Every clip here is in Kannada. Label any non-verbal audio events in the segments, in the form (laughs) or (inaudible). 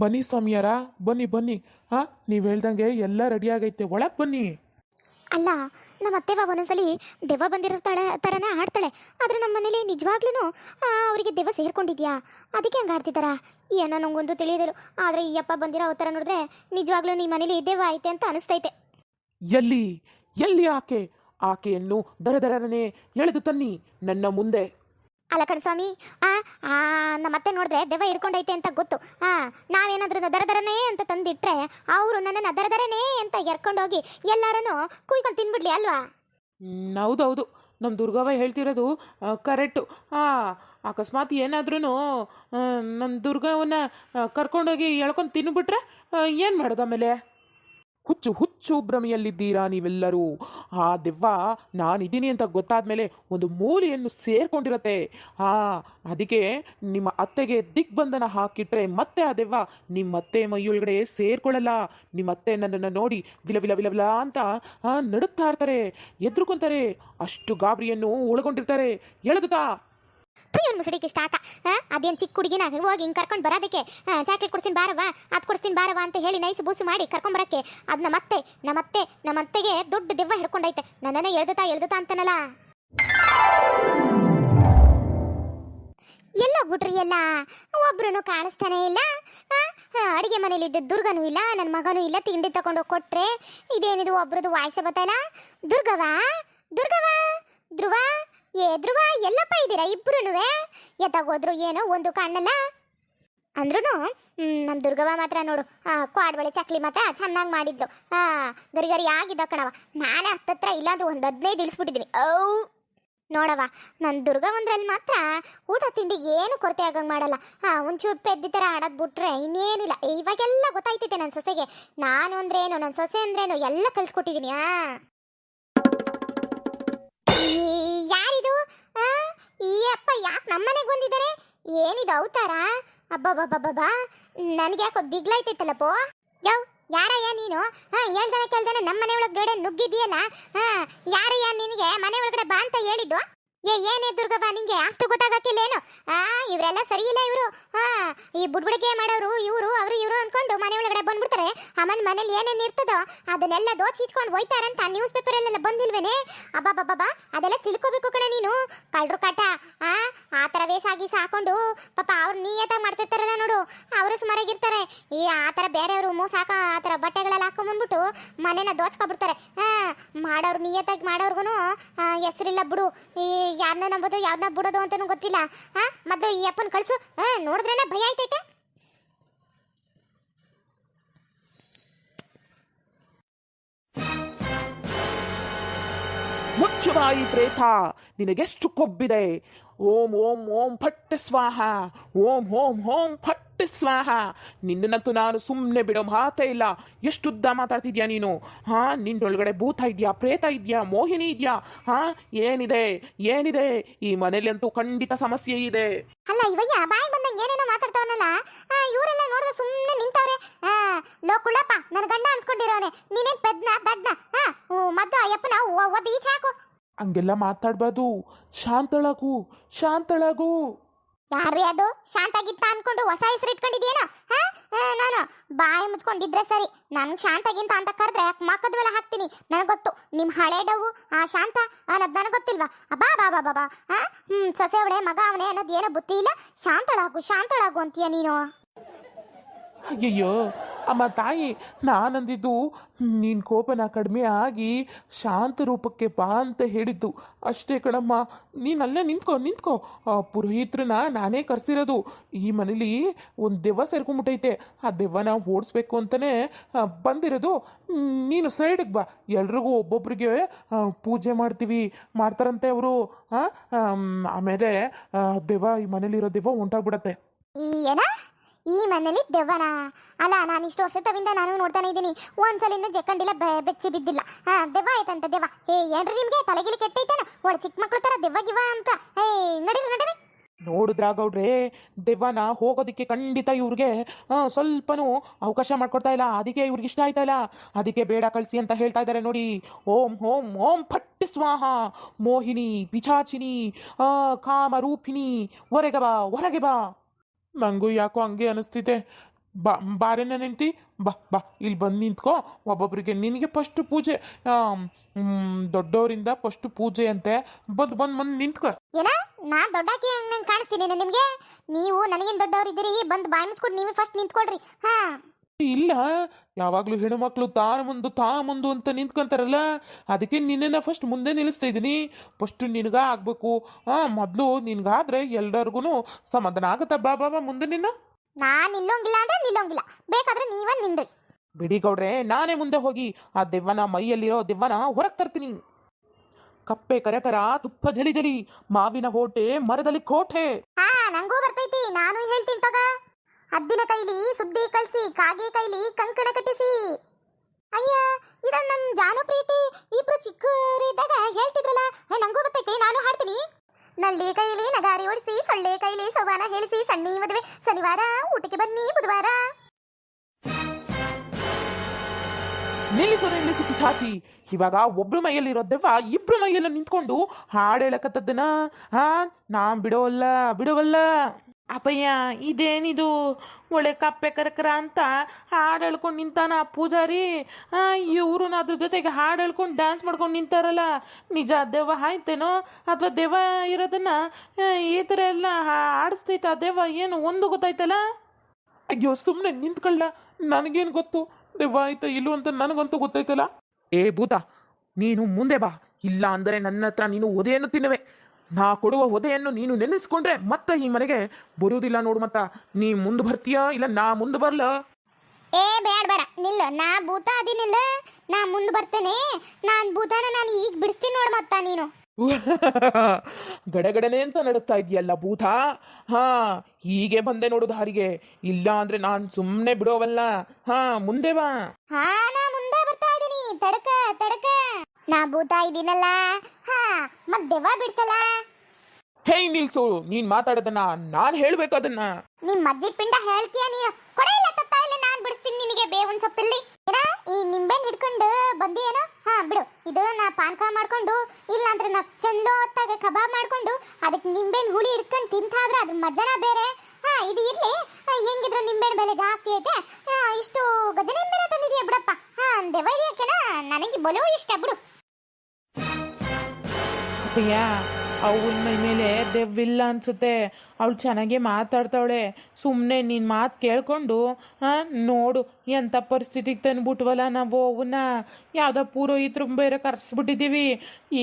ಬನ್ನಿ ಸ್ವಾಮಿಯಾರ ಬನ್ನಿ ಬನ್ನಿ. ಹಾಂ ನೀವು ಹೇಳ್ದಂಗೆ ಎಲ್ಲ ರೆಡಿ ಆಗೈತೆ. ಒಳಗೆ ಬನ್ನಿ. ಅಲ್ಲ ನಮ್ಮ ಅತ್ತೆವ ಒಂದೊಂದ್ಸಲಿ ದೆವ್ವ ಬಂದಿರೋ ಆ ಥರನೇ ಆಡ್ತಾಳೆ. ಆದರೆ ನಮ್ಮ ಮನೇಲಿ ನಿಜವಾಗ್ಲೂ ಅವರಿಗೆ ದೆವ್ವ ಸೇರ್ಕೊಂಡಿದ್ಯಾ? ಅದಕ್ಕೆ ಹಂಗೆ ಆಡ್ತಿದ್ದಾರ? ಏನೋ ನಂಗೊಂದು ತಿಳಿಯದಿಲ್ಲ ಆದರೆ ಈ ಅಪ್ಪ ಬಂದಿರೋ ಥರ ನೋಡಿದ್ರೆ ನಿಜವಾಗ್ಲೂ ನಿಮ್ಮ ಮನೇಲಿ ದೆವ್ವ ಐತೆ ಅಂತ ಅನಿಸ್ತೈತೆ. ಎಲ್ಲಿ? ಎಲ್ಲಿ ಆಕೆ? ಆಕೆಯನ್ನು ದರದರನೆ ಎಳೆದು ತನ್ನಿ. ನನ್ನ ಮುಂದೆ. ಅಲ್ಲ ಕಣ ಸ್ವಾಮಿ ಆ ಆ, ನಮ್ಮ ಅತ್ತೆ ನೋಡಿದ್ರೆ ದೆವ್ವ ಹಿಡ್ಕೊಂಡೈತೆ ಅಂತ ಗೊತ್ತು. ಆ ನಾವೇನಾದ್ರೂ ದರ ದರನೇ ಅಂತ ತಂದಿಟ್ರೆ ಅವರು ನನ್ನನ್ನು ದರ ದರನೇ ಅಂತ ಎರ್ಕೊಂಡೋಗಿ ಎಲ್ಲಾರನು ಕುಯ್ಕೊಂಡು ತಿನ್ಬಿಡ್ಲಿ ಅಲ್ವಾ? ಹೌದೌದು ನಮ್ಮ ದುರ್ಗವ್ವ ಹೇಳ್ತಿರೋದು ಕರೆಕ್ಟು ಅಕಸ್ಮಾತ್ ಏನಾದ್ರೂ ನಮ್ಮ ದುರ್ಗವನ್ನ ಕರ್ಕೊಂಡೋಗಿ ಎಳ್ಕೊಂಡು ತಿನ್ಬಿಟ್ರೆ ಏನು ಮಾಡೋದು ಆಮೇಲೆ? ಹುಚ್ಚು ಹುಚ್ಚು ಭ್ರಮೆಯಲ್ಲಿದ್ದೀರಾ ನೀವೆಲ್ಲರೂ? ಆ ದೆವ್ವ, ನಾನಿದ್ದೀನಿ ಅಂತ ಗೊತ್ತಾದ ಮೇಲೆ ಒಂದು ಮೂಲೆಯನ್ನು ಸೇರ್ಕೊಂಡಿರತ್ತೆ. ಹಾ ಅದಕ್ಕೆ ನಿಮ್ಮ ಅತ್ತೆಗೆ ದಿಗ್ಬಂಧನ ಹಾಕಿಟ್ರೆ ಮತ್ತೆ ಆ ದೆವ್ವ ನಿಮ್ಮ ಅತ್ತೆ ಮೈಯೊಳಗಡೆ ಸೇರ್ಕೊಳ್ಳಲ್ಲ. ನಿಮ್ಮ ಅತ್ತೆ ನನ್ನನ್ನು ನೋಡಿ ವಿಲ ವಿಲ ವಿಲ ವಿಲ ಅಂತ ನಡುತ್ತಾ ಇರ್ತಾರೆ, ಎದ್ರುಕೊಂತಾರೆ. ಅಷ್ಟು ಗಾಬರಿಯನ್ನು ಒಳಗೊಂಡಿರ್ತಾರೆ. ಎಳೆದುತಾ ಇವನ್ ಮುಸುಡಿಗೆ ಇಷ್ಟ ಆತ. ಅದೇನು ಚಿಕ್ಕ ಹುಡುಗಿನ? ಹೋಗಿ ಹಿಂಗೆ ಕರ್ಕೊಂಡು ಬರೋದಕ್ಕೆ. ಜಾಕೆಟ್ ಕೊಡ್ಸಿನ ಬಾರವಾ ಅದು ಕೊಡ್ತೀನಿ ಬಾರವಾ ಅಂತ ಹೇಳಿ ನೈಸ್ ಬೂಸು ಮಾಡಿ ಕರ್ಕೊಂಡ್ ಬರಕ್ಕೆ. ನಮ್ಮ ಅತ್ತೆ ನಮ್ಮ ಅತ್ತೆಗೆ ದೊಡ್ಡ ದೆವ್ವ ಹಿಡ್ಕೊಂಡೈತೆ. ನನ್ನನ್ನ ಎಳ್ದತಾ ಎಳ್ದತಾ ಅಂತನಲ್ಲ. ಎಲ್ಲೋಗ್ಬಿಟ್ರಿ ಎಲ್ಲ ಒಬ್ರು ಕಾಣಿಸ್ತಾನೆ ಇಲ್ಲ. ಅಡಿಗೆ ಮನೇಲಿ ಇದ್ದ ದುರ್ಗನೂ ಇಲ್ಲ ನನ್ನ ಮಗನೂ ಇಲ್ಲ, ತಿಂಡಿ ತಗೊಂಡು ಕೊಟ್ರೆ. ಇದೇನಿದು ಒಬ್ರದ್ದು ವಾಯ್ಸೆ ಬತ್ತಲ್ಲ? ದುರ್ಗವಾ ದುರ್ಗವಾ ಧ್ರುವ? ಏ ಧ್ರುವ ಎಲ್ಲಪ್ಪ ಇದ್ದೀರಾ ಇಬ್ರುನುವೆ? ಎತ್ತಾಗೋದ್ರು ಏನೋ ಒಂದು ಕಾಣಲ್ಲ? ಅಂದ್ರೂ ನಮ್ಮ ದುರ್ಗವ್ವ ಮಾತ್ರ ನೋಡು ಕ್ವಾಡ್ಬಳೆ ಚಕ್ಲಿ ಮಾತ್ರ ಚೆನ್ನಾಗಿ ಮಾಡಿದ್ದು. ಆ, ಗರಿ ಗರಿ ಆಗಿದ್ದ ಕಣವ ನಾನೇ ಹತ್ತತ್ರ ಇಲ್ಲಾಂದ್ರೆ ಒಂದು ಹದಿನೈದು ಇಳಿಸ್ಬಿಟ್ಟಿದ್ದೀನಿ ಔ! ನೋಡವ ನನ್ನ ದುರ್ಗವಂದ್ರಲ್ಲಿ ಮಾತ್ರ ಊಟ ತಿಂಡಿ ಏನು ಕೊರತೆ ಆಗಂಗೆ ಮಾಡಲ್ಲ. ಹಾಂ ಒಂಚೂರು ಪೆದ್ದಿ ಥರ ಆಡೋದು ಬಿಟ್ರೆ ಇನ್ನೇನಿಲ್ಲ. ಇವಾಗೆಲ್ಲ ಗೊತ್ತಾಯ್ತೈತೆ ನನ್ನ ಸೊಸೆಗೆ. ನಾನು ಅಂದ್ರೇನು ನನ್ನ ಸೊಸೆ ಅಂದ್ರೇನು ಎಲ್ಲ ಕಲಿಸ್ಕೊಟ್ಟಿದ್ದೀನಿ ಆ? ಈ ಅಪ್ಪ ಯಾಕೆ ನಮ್ಮನೆಗೆ ಬಂದಿದ್ದಾರೆ? ಏನಿದು ಅವತಾರ? ಅಬ್ಬಬ್ಬಬ್ಬಬ್ಬಾ ನನಗೆ ಯಾಕೋ ದಿಗ್ಲಾಯ್ತೈತಲ್ಲಪ್ಪೋ ಯಾವ ಯಾರಯ್ಯ ನೀನು? ಹಾ, ಹೇಳ್ದಾನೆ ಕೇಳ್ದಾನೆ ನಮ್ಮ ಮನೆ ಒಳಗಡೆ ನುಗ್ಗಿದೆಯಲ್ಲ? ಹಾ, ಯಾರಯ್ಯ ನಿನಗೆ ಮನೆ ಒಳಗಡೆ ಬಾ ಅಂತ ಹೇಳಿದ್ದು? ಏ, ಏನೇ ದುರ್ಗವ್ವ ನಿಂಗೆ? ಅಷ್ಟು ಗೊತ್ತಾಗಕ್ಕಿಲ್ಲೇನು? ಆ, ಇವರೆಲ್ಲ ಸರಿ ಇಲ್ಲ ಇವರು. ಹಾ ಈ ಬುಡ್ಬುಡಿಕೆ ಮಾಡೋರು ಇವರು, ಅವರು ಇವರು ಅನ್ಕೊಂಡು ಮನೆ ಒಳಗಡೆ ಬಂದ್ಬಿಡ್ತಾರೆ. ಆಮೇಲೆ ಮನೇಲಿ ಏನೇನು ಇರ್ತದೋ ಅದನ್ನೆಲ್ಲ ದೋಚಿಸ್ಕೊಂಡು ಹೋಯ್ತಾರಂತ ನ್ಯೂಸ್ ಪೇಪರ್ ಪೇಪರಲ್ಲೆಲ್ಲ ಬಂದಿಲ್ವೇನೆ? ಅಬ್ಬಬ್ಬಬ್ಬಾ ಅದೆಲ್ಲ ತಿಳ್ಕೊಬೇಕು ಕಣ ನೀನು. ಕಳ್ರು ಕಾಟ. ಆ ಆ ಥರ ವೇಸಾಗಿ ಸಾಕೊಂಡು ಪಾಪ ಅವ್ರು ನಿಯತ್ತಾಗಿ ಮಾಡ್ತಿರ್ತಾರಲ್ಲ ನೋಡು, ಅವರು ಸುಮಾರಾಗಿರ್ತಾರೆ. ಈ ಆ ಥರ ಬೇರೆಯವರು ಮೋಸ ಹಾಕೋ ಆ ಥರ ಬಟ್ಟೆಗಳೆಲ್ಲ ಹಾಕೊಂಬಂದ್ಬಿಟ್ಟು ಮನೇನ ದೋಚ್ಕೊಬಿಡ್ತಾರೆ. ಮಾಡೋರ್ ಮಾಡೋರು ನಿಯತ್ತಾಗಿ ಮಾಡೋರ್ಗು ಹೆಸರಿಲ್ಲ ಬಿಡು. ಈ ಯಾರನ್ನ ನಂಬೋದು ಯಾರನ್ನ ಬಿಡೋದು ಅಂತನೂ ಗೊತ್ತಿಲ್ಲ. ಹಾಂ, ಮತ್ತೆ ಈ ಅಪ್ಪನ ಕಳ್ಸು. ಆ ನೋಡಿದ್ರೇನೆ ಭಯ ಆಯ್ತೈತೆ ಮುಚ್ಚುಬಾಯಿ ಪ್ರೇತ, ನಿನಗೆಷ್ಟು ಕೊಬ್ಬಿದೆ? ಓಂ ಓಂ ಓಂ ಫಟ್ ಸ್ವಾಹ. ಓಂ ಓಂ ಓಂ ಫಟ್ ಸ್ವಾಹ. ನಿನ್ನಂತೂ ನಾನು ಸುಮ್ಮನೆ ಬಿಡೋ ಮಾತೇ ಇಲ್ಲ. ಎಷ್ಟುದ್ದ ಮಾತಾಡ್ತಿದ್ಯಾ ನೀನು? ಹಾ ನಿನ್ನೊಳಗಡೆ ಭೂತ ಇದೆಯಾ, ಪ್ರೇತ ಇದೆಯಾ, ಮೋಹಿನಿ ಇದೆಯಾ? ಹಾ, ಏನಿದೆ ಏನಿದೆ? ಈ ಮನೇಲಿ ಅಂತೂ ಖಂಡಿತ ಸಮಸ್ಯೆ ಇದೆ. ಅಲ್ಲ ಇವಯ್ಯ ಬಾಯಿ ಬಂದಂಗೆ ಏನೇನೋ ಮಾತಾಡ್ತಾವನಲ್ಲ ಇವರೆಲ್ಲ ನೋಡಿದ್ರೆ ಸುಮ್ಮನೆ ನಿಂತವ್ರೆ. ಹಾ ಲೋ, ಕುಳ್ಳಪ್ಪ ನನ್ನ ಗಂಡ ಅನ್ಸ್ಕೊಂಡಿರೋನೆ. ನೀನೇನ್ ಪೆದ್ನ ಹಾ ಮದ್ದು, ಅಯ್ಯಪ್ಪನ ಒದ್ದು ಈಚೆ ಹಾಕು. ಹಂಗೆಲ್ಲ ಮಾತಾಡ್ಬಾರ್ದು. ಶಾಂತಳಾಗು ಶಾಂತಳಾಗು. ಯಾರ್ರೀ ಅದು? ಶಾಂತಾಗಿತ್ತ ಅನ್ಕೊಂಡು ಹೊಸ ಹೆಸರು ಇಟ್ಕೊಂಡಿದ್ಯೇನೋ ನಾನು. ಬಾಯಿ ಮುಚ್ಕೊಂಡಿದ್ರೆ ಸರಿ. ನನ್ ಶಾಂತಾಗಿಂತ ಅಂತ ಕರೆದ್ರೆ ಮಕ್ಕದ ಮೇಲೆ ಹಾಕ್ತೀನಿ. ನನಗೆ ಗೊತ್ತು. ನಿಮ್ಮ ಹಳೆ ಡವು ಆ ಶಾಂತ ಅನ್ನೋದು ನನಗೆ ಗೊತ್ತಿಲ್ವಾ? ಅಬ್ಬಾ ಬಾ ಬಾ ಬಾ ಬಾ. ಹಾ? ಹ್ಮ್ ಸೊಸೆ ಅವಳೆ ಮಗ ಅವನೇ ಅನ್ನೋದು ಏನೋ ಬುದ್ಧಿ ಇಲ್ಲ? ಶಾಂತಳಾಗು ಶಾಂತಳಾಗು ಅಂತೀಯ ನೀನು? ಅಯ್ಯಯ್ಯೋ. ಅಮ್ಮ ತಾಯಿ, ನಾನಂದಿದ್ದು ನಿನ್ನ ಕೋಪನ ಕಡಿಮೆ ಆಗಿ ಶಾಂತ ರೂಪಕ್ಕೆ ಬಾ ಅಂತ ಹೇಳಿದ್ದು. ಅಷ್ಟೇ ಕಣಮ್ಮ ನೀನು ಅಲ್ಲೇ ನಿಂತ್ಕೋ ನಿಂತ್ಕೋ. ಆ ಪುರೋಹಿತ್ರನ ನಾನೇ ಕರೆಸಿರೋದು. ಈ ಮನೇಲಿ ಒಂದು ದೆವ್ವ ಸೇರ್ಕೊಂಬಿಟ್ಟೈತೆ ಆ ದೆವ್ವನ ಓಡಿಸ್ಬೇಕು ಅಂತಲೇ ಬಂದಿರೋದು. ನೀನು ಸೈಡಿಗೆ ಬಾ. ಎಲ್ರಿಗೂ ಒಬ್ಬೊಬ್ಬರಿಗೆ ಪೂಜೆ ಮಾಡ್ತೀವಿ, ಮಾಡ್ತಾರಂತೆ ಅವರು. ಆಮೇಲೆ ದೆವ್ವ, ಈ ಮನೇಲಿರೋ ದೆವ್ವ ಹೊಂಟಾಗ್ಬಿಡತ್ತೆ ಈ ಮನೇಲಿ ದೆವ್ವನ ಅಲ್ಲ, ನಾನು ಇಷ್ಟು ವರ್ಷದವಿಂದ ನಾನು ನೋಡ್ತಾನೆ ಇದ್ದೀನಿ. ಒಂದ್ಸಲಿನೂ ಜಕ್ಕಂಡಿಲ್ಲ ಬೆಚ್ಚಿ ಬಿದ್ದಿಲ್ಲ. ಹಾ, ದೆವ್ವ ಆಯ್ತಂತ, ದೆವ್ವ. ಏ ಏನ್ರಿ ನಿಮ್ಗೆ? ತಲೆಗಿಲಿ ಕೆಟ್ಟೈತಾನ? ಒಳ ಚಿಕ್ಕ ಮಕ್ಳ ತರ ದೆವ್ವ ಗಿವ ಅಂತ. ಏ ನಡೀರಿ ನಡೀರಿ. ನೋಡಿದ್ರಾ ಗೌಡ್ರೆ ದೆವ್ವನ ಹೋಗೋದಕ್ಕೆ ಖಂಡಿತ ಇವ್ರಿಗೆ ಸ್ವಲ್ಪನೂ ಅವಕಾಶ ಮಾಡ್ಕೊಡ್ತಾ ಇಲ್ಲ. ಅದಕ್ಕೆ ಇವ್ರಿಗೆ ಇಷ್ಟ ಆಯ್ತಾ ಇಲ್ಲ? ಅದಕ್ಕೆ ಬೇಡ ಕಳಿಸಿ ಅಂತ ಹೇಳ್ತಾ ಇದ್ದಾರೆ ನೋಡಿ. ಓಂ ಓಂ ಓಂ ಫಟ್ ಸ್ವಾಹ. ಮೋಹಿನಿ, ಪಿಚಾಚಿನಿ ಕಾಮರೂಪಿಣಿ. ಹೊರಗೆ ಬಾ ಹೊರಗೆ ಬಾ. ನಂಗೂ ಯಾಕೋ ಹಂಗೆ ಅನಿಸ್ತಿದೆ. ಬಾ ಬಾರೆ ನನ್ನ ಹೆಂಡ್ತಿ ಬಾ ಬಾ ಇಲ್ಲಿ ಬಂದು ನಿಂತ್ಕೋ. ಒಬ್ಬೊಬ್ಬರಿಗೆ ನಿನಗೆ ಫಸ್ಟ್ ಪೂಜೆ ದೊಡ್ಡವರಿಂದ ಫಸ್ಟ್ ಪೂಜೆ ಅಂತೆ. ಬಂದು ಬಂದು ಬಂದು ನಿಂತ್ಕೋ. ಏನ? ನಾ ದೊಡ್ಡಾಕಿ ಹಂಗ್ ಕಾಣಿಸ್ತೀನಿ ನಿಮಗೆ ನೀವು ನನಗೇನು ದೊಡ್ಡವರಿದ್ದೀರಿ? ಬಂದು ಬಾಯಿ ಮುಚ್ಕೊಂಡು ನೀವೇ ಫಸ್ಟ್ ನಿಂತ್ಕೊಳ್ರಿ. ಹಾ. ಇಲ್ಲ ಯಾವಾಗಲೂ ಹೆಣ್ಮಕ್ಳು ತಾ ಮುಂದು ತಾ ಮುಂದು ಅಂತ ನಿಂತ್ಕೊಂತಾರಲ್ಲ ಅದಕ್ಕೆ ನಿನ್ನ ಫಸ್ಟ್ ಮುಂದೆ ನಿಲ್ಲಿಸ್ತಾ ಇದ್ದೀನಿ. ಫಸ್ಟ್ ನಿನಗ ಆಗ್ಬೇಕು. ಹಾಂ ಮೊದಲು ನಿನಗಾದ್ರೆ ಎಲ್ಲರಿಗೂ ಸಮಾಧಾನ ಆಗುತ್ತಾ ಬಾ ಬಾ ಬಾ ಮುಂದೆ ನಿನ್ನ. ನಾ ನಿಲ್ಲೋಂಗಿಲ್ಲ ಅಂದ್ರೆ ನಿಲ್ಲೋಂಗಿಲ್ಲ. ಬೇಕಾದ್ರೆ ನೀವೇ ನಿನ್ರಿ ಬಿಡಿ ಗೌಡ್ರೆ ನಾನೇ ಮುಂದೆ ಹೋಗಿ ಆ ದೆವ್ವನ ಮೈಯಲ್ಲಿರೋ ದೆವ್ವನ ಹೊರಗೆ ತರ್ತೀನಿ. ಕಪ್ಪೆ ಕರಕರ ತುಪ್ಪ ಜಲಿ ಜಲಿ ಮಾವಿನ ಹೋಟೆ ಮರದಲ್ಲಿ ಕೋಟೆ. ಹಾ ನಂಗೂ ಬರ್ತೈತಿ ನಾನು ಹೇಳ್ತೀನಿ ತಗ ಹದ್ದಿನ ಕೈಲಿ ಸುದ್ದಿ ಕಳಿಸಿ, ಕಾಗೆ ಕೈಲಿ ಕಂಕಣ ಕಟ್ಟಿಸಿ. ಅಯ್ಯ ಇದ ನನ್ನ ಜಾನಪ್ರೀತಿ. ಇಬ್ರು ಇಬ್ರು ಚಿಕ್ಕವರಿದ್ದಾಗ ಹೇಳ್ತಿದ್ರಲ್ಲ ಹೇ ನಂಗೂ ಗೊತ್ತೈತಿ, ನಾನು ಹಾಡ್ತೀನಿ. ನಳ್ಳಿ ಕೈಲಿ ನಗಾರಿ ಓಡಿಸಿ, ಸೊಳ್ಳೆ ಕೈಲಿ ಸವಾನ ಹೇಳಿಸಿ, ಸಣ್ಣಿ ಮದುವೆ, ಶನಿವಾರ, ಊಟಕ್ಕೆ ಬನ್ನಿ, ಬುಧವಾರ. ನಿಲ್ಲಿಸು ನಿಲ್ಲಿಸು ಚಾಚಿ ಇವಾಗ ಒಬ್ರು ಮೈಯಲ್ಲಿರೋ ದೆವ್ವ ಇಬ್ರು ಮೈಯಲ್ಲಿ ನಿಂತ್ಕೊಂಡು ಹಾಡು ಹೇಳಕತ್ತದ್ದನ್ನ ಹಾ ನಾ ಬಿಡೋವಲ್ಲ ಬಿಡೋವಲ್ಲ. ಅಪ್ಪಯ್ಯ ಇದೇನಿದು? ಒಳ್ಳೆ ಕಪ್ಪೆ ಕರಕರ ಅಂತ ಹಾಡು ಹೇಳ್ಕೊಂಡು ನಿಂತಾನ ಆ ಪೂಜಾರಿ. ಇವರು ಅದ್ರ ಜೊತೆಗೆ ಹಾಡು ಹೇಳ್ಕೊಂಡು ಡ್ಯಾನ್ಸ್ ಮಾಡ್ಕೊಂಡು ನಿಂತಾರಲ್ಲ. ನಿಜ ದೆವ್ವ ಆಯ್ತೇನೋ? ಅಥವಾ ದೆವ್ವ ಇರೋದನ್ನ ಈ ಥರ ಎಲ್ಲ ಆಡಿಸ್ತೈತ ಆ ದೆವ್ವ ಏನು ಒಂದು ಗೊತ್ತಾಯ್ತಲ್ಲ? ಅಯ್ಯೋ ಸುಮ್ಮನೆ ನಿಂತ್ಕೊಳ್ಳ. ನನಗೇನು ಗೊತ್ತು? ದೆವ್ವ ಆಯ್ತಾ ಇಲ್ಲೋ ಅಂತ ನನಗಂತೂ ಗೊತ್ತಾಯ್ತಲ್ಲ. ಏ ಭೂತ ನೀನು ಮುಂದೆ ಬಾ. ಇಲ್ಲ ಅಂದರೆ ನನ್ನ ಹತ್ರ ನೀನು ಒದೆಯನ್ನು ತಿನ್ನುವೆ. ನಾ ಕೊಡುವ ಹೊದೆಯನ್ನು ನೀನು ನೆನೆಸ್ಕೊಂಡ್ರೆ ಮತ್ತೆ ಈ ಮನೆಗೆ ಬರುವುದಿಲ್ಲ ನೋಡು ಮತ್ತ. ನೀ ಮುಂದೆ ಬರ್ತೀಯಾ ಇಲ್ಲ ನಾ ಮುಂದೆ ಬರ್ಲ? ಏ ಬೇಡ ಬೇಡ ನಿಲ್ಲ. ನಾ ಭೂತ ಅದಿನಿಲ್ಲ ನಾ ಮುಂದ್ ಬರ್ತೇನೆ. ನಾನ್ ಭೂತನ ನಾನು ಈಗ ಬಿಡಿಸ್ತೀನಿ ನೋಡು ಮತ್ತ ನೀನು. (laughs) ಗಡಗಡನೆ ಅಂತ ನಡುತ್ತಾ ಇದೆಯಲ್ಲ ಭೂತ? ಹಾ ಹೀಗೆ ಬಂದೆ ನೋಡು ದಾರಿಗೆ. ಇಲ್ಲ ಅಂದ್ರೆ ನಾನು ಸುಮ್ಮನೆ ಬಿಡೋವಲ್ಲ. ಹಾ ಮುಂದೆ ಬಾ. ಹಾ ನಾ ಭೂತ ಇದೀನಲ್ಲ. ಹಾ ಮತ್ ದೆವ್ವ ಬಿಡ್ಸಲ್ಲ. ಹೇ ನಿಲ್ಸು ನೀನ್ ಮಾತಾಡೋದನ್ನ ನಾನ್ ಹೇಳ್ಬೇಕದನ್ನ. ನಿಮ್ ಅಜ್ಜಿ ಪಿಂಡ ಹೇಳ್ತೀಯ ನೀ ಕೊಡೆ ಇಲ್ಲ ತತ್ತ ಇಲ್ಲ ನಾನ್ ಬಿಡಿಸ್ತೀನಿ ನಿನಗೆ ಬೇವಿನ ಸೊಪ್ಪಿಲ್ಲಿ. ಏನ ಈ ನಿಂಬೆನ್ ಹಿಡ್ಕೊಂಡು ಬಂದಿಯೇನೋ? ಹಾ ಬಿಡು. ಇದು ನಾ ಪಾನ್ಕ ಮಾಡ್ಕೊಂಡು ಇಲ್ಲ ಅಂದ್ರೆ ನಾ ಚಂದ್ಲೋ ಹೊತ್ತಾಗ ಕಬಾಬ್ ಮಾಡ್ಕೊಂಡು ಅದಕ್ಕೆ ನಿಂಬೆನ್ ಹುಳಿ ಹಿಡ್ಕೊಂಡು ತಿಂತಾದ್ರೆ ಅದ್ರ ಮಜ್ಜನ ಬೇರೆ. ಹಾ ಇದು ಇರ್ಲಿ. ಹೆಂಗಿದ್ರು ನಿಂಬೆಹಣ್ಣು ಬೆಲೆ ಜಾಸ್ತಿ ಐತೆ. ಇಷ್ಟು ಗಜ ನಿಂಬೆನ ತಂದಿದೀಯ ಬಿಡಪ್ಪ. ಹಾ ದೆವ್ವ ನನಗೆ ಬಲು ಇಷ್ಟ ಬಿಡು. ಅಪ್ಪಯ್ಯ ಅವಳ ಮೈ ಮೇಲೆ ದೆವ್ವಿಲ್ಲ ಅನ್ಸುತ್ತೆ. ಅವಳು ಚೆನ್ನಾಗೇ ಮಾತಾಡ್ತಾವಳೆ. ಸುಮ್ಮನೆ ನಿನ್ನ ಮಾತು ಕೇಳ್ಕೊಂಡು ಹಾಂ ನೋಡು ಎಂಥ ಪರಿಸ್ಥಿತಿಗೆ ತಂದುಬಿಟ್ವಲ್ಲ ನಾವು ಅವನ್ನ ಯಾವುದೋ ಪೂರೋಹಿತ್ರು ಬೇರೆ ಕರ್ಸ್ಬಿಟ್ಟಿದ್ದೀವಿ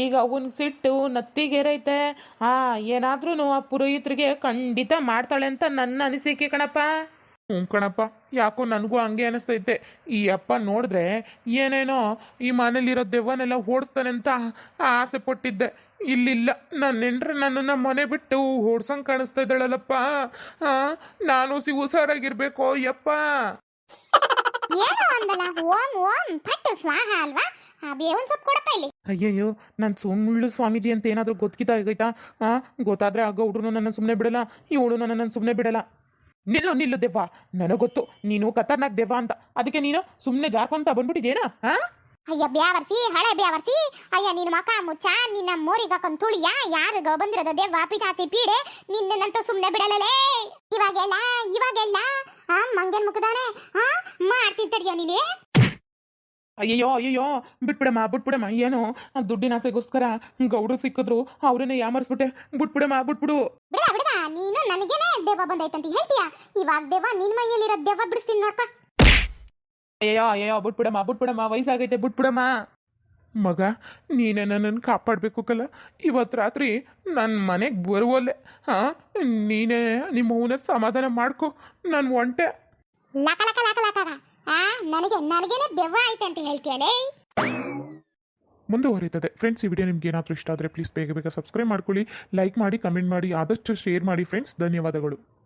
ಈಗ ಅವನ ಸಿಟ್ಟು ನತ್ತಿಗೇರೈತೆ. ಹಾಂ ಏನಾದ್ರೂ ಆ ಪುರೋಹಿತರಿಗೆ ಖಂಡಿತ ಮಾಡ್ತಾಳೆ ಅಂತ ನನ್ನ ಅನಿಸಿಕೆ ಕಣಪ್ಪ. ಹ್ಞೂ ಕಣಪ್ಪ, ಯಾಕೋ ನನಗೂ ಹಂಗೆ ಅನಿಸ್ತೈತೆ. ಈ ಅಪ್ಪ ನೋಡಿದ್ರೆ ಏನೇನೋ ಈ ಮನೇಲಿರೋ ದೆವ್ವನೆಲ್ಲ ಓಡಿಸ್ತಾನೆ ಅಂತ ಆಸೆ ಪಟ್ಟಿದ್ದೆ. ಇಲ್ಲಿಲ್ಲ. ನನ್ನ ಹೆಂಡ್ರೆ ನನ್ನನ್ನು ಮನೆ ಬಿಟ್ಟು ಓಡ್ಸಂಗೆ ಕಾಣಿಸ್ತಾ ಇದ್ದಾಳಲ್ಲಪ್ಪ. ನಾನು ಸಿ ಹುಷಾರಾಗಿರ್ಬೇಕು ಯಪ್ಪ. ಏನೋ ಅಂದಲ್ಲ ಓಂ ಓಂ ಪಟ್ಟು ಸ್ವಾಹ ಅಲ್ವಾ? ಆ ಬೇವನ್ ಸೊಪ್ಪು ಕೊಡಪ್ಪ ಇಲ್ಲಿ. ಅಯ್ಯಯ್ಯೋ ನಾನು ಸುಳ್ಳು ಸ್ವಾಮೀಜಿ ಅಂತ ಏನಾದರೂ ಗೊತ್ತಿತಾ ಆಗೈತಾ? ಆ ಗೊತ್ತಾದ್ರೆ ಆ ಗೌಡ್ರು ನನ್ನ ಸುಮ್ಮನೆ ಬಿಡಲ್ಲ ಇವಳು ನನ್ನನ್ನು ಸುಮ್ಮನೆ ಬಿಡಲ್ಲ. ನಿಲ್ಲು ನಿಲ್ಲು ದೆವ್ವ. ನನಗೆ ಗೊತ್ತು ನೀನು ಖತರ್ನಾಕ್ ದೆವ್ವ ಅಂತ. ಅದಕ್ಕೆ ನೀನು ಸುಮ್ಮನೆ ಜಾರ್ಕೊಂತ ಬಂದ್ಬಿಟ್ಟಿದ್ದೇನಾ ಹಾ ಅಯ್ಯ ಬ್ಯಾವರ್ಸಿ ಹಳೆ ಬ್ಯಾವರ್ಸಿ. ಅಯ್ಯ ನಿನ್ನ ಮಕ ಮುಚ್ಚ ನಿನ್ನ ಮೋರಿಗೆ ಹಾಕೊಂಡ್ ತುಳಿಯ ಯಾರಿಗ ಬಂದಿರೋದ ದೇವ ಪಿಜಾತಿ ಪೀಡೆ ನಿನ್ನಂತೂ ಸುಮ್ನೆ ಬಿಡಲಲೇ. ಇವಾಗೆಲ್ಲ ಇವಾಗೆಲ್ಲ ಆ ಮಂಗನ್ ಮುಖದಾನೆ ಆ ಮಾಡ್ತೀನಿ ತಡಿಯೋ ನೀನೇ? ಅಯ್ಯಯ್ಯೋ ಅಯ್ಯಯ್ಯೋ ಬಿಟ್ಬಿಡಮ್ಮ ಬಿಟ್ಬಿಡಮ್ಮ ಏನು? ಆ ದುಡ್ಡಿನ ಆಸೆಗೋಸ್ಕರ ಗೌಡ್ರು ಸಿಕ್ಕಿದ್ರು ಅವ್ರನ್ನೇ ಯಾಮರ್ಸ್ಬಿಟ್ಟೆ. ಬಿಟ್ಬಿಡಮ್ಮ ಬಿಟ್ಬಿಡು. ಬಿಡ ಬಿಡ ನೀನು ನನಗೇನೆ ದೆವ್ವ ಬಂದೈತಂತ ಹೇಳ್ತೀಯ? ಇವಾಗ ದೆವ್ವ ನಿನ್ ಮೈಯಲ್ಲಿರೋ ದೆವ್ವ ಬಿಡಿಸ್ತೀನಿ ನೋಡ್ಕ. ಅಯ್ಯೋ ಅಯ್ಯೋ ಬಿಟ್ಬಿಡಮ್ಮ ಬಿಟ್ಬಿಡಮ್ಮ ವಯಸ್ಸಾಗೈತೆ ಬಿಟ್ಬಿಡಮ್ಮ. ಮಗ ನೀನೇ ನನ್ನನ್ನು ಕಾಪಾಡಬೇಕು ಕಲ. ಇವತ್ತು ರಾತ್ರಿ ನನ್ನ ಮನೆಗೆ ಬರುವಲ್ಲೆ ಹಾಂ ನೀನೇ ನಿಮ್ಮ ಅವನ ಸಮಾಧಾನ ಮಾಡ್ಕೊ. ನಾನು ಒಂಟೆ. ಲಕ ಲಕ ಲಕ ಲಕ ಆ ನನಗೆ ನನಗೇನೆ ದೆವ್ವ ಐತೆ ಅಂತ ಹೇಳ್ತೀಯಲೇ? ಮುಂದುವರಿತದೆ. ಫ್ರೆಂಡ್ಸ್ ಈ ವಿಡಿಯೋ ನಿಮ್ಗೆ ಏನಾದರೂ ಇಷ್ಟ ಆದರೆ ಪ್ಲೀಸ್ ಬೇಗ ಬೇಗ ಸಬ್ಸ್ಕ್ರೈಬ್ ಮಾಡ್ಕೊಳ್ಳಿ ಲೈಕ್ ಮಾಡಿ ಕಮೆಂಟ್ ಮಾಡಿ ಆದಷ್ಟು ಶೇರ್ ಮಾಡಿ. ಫ್ರೆಂಡ್ಸ್ ಧನ್ಯವಾದಗಳು.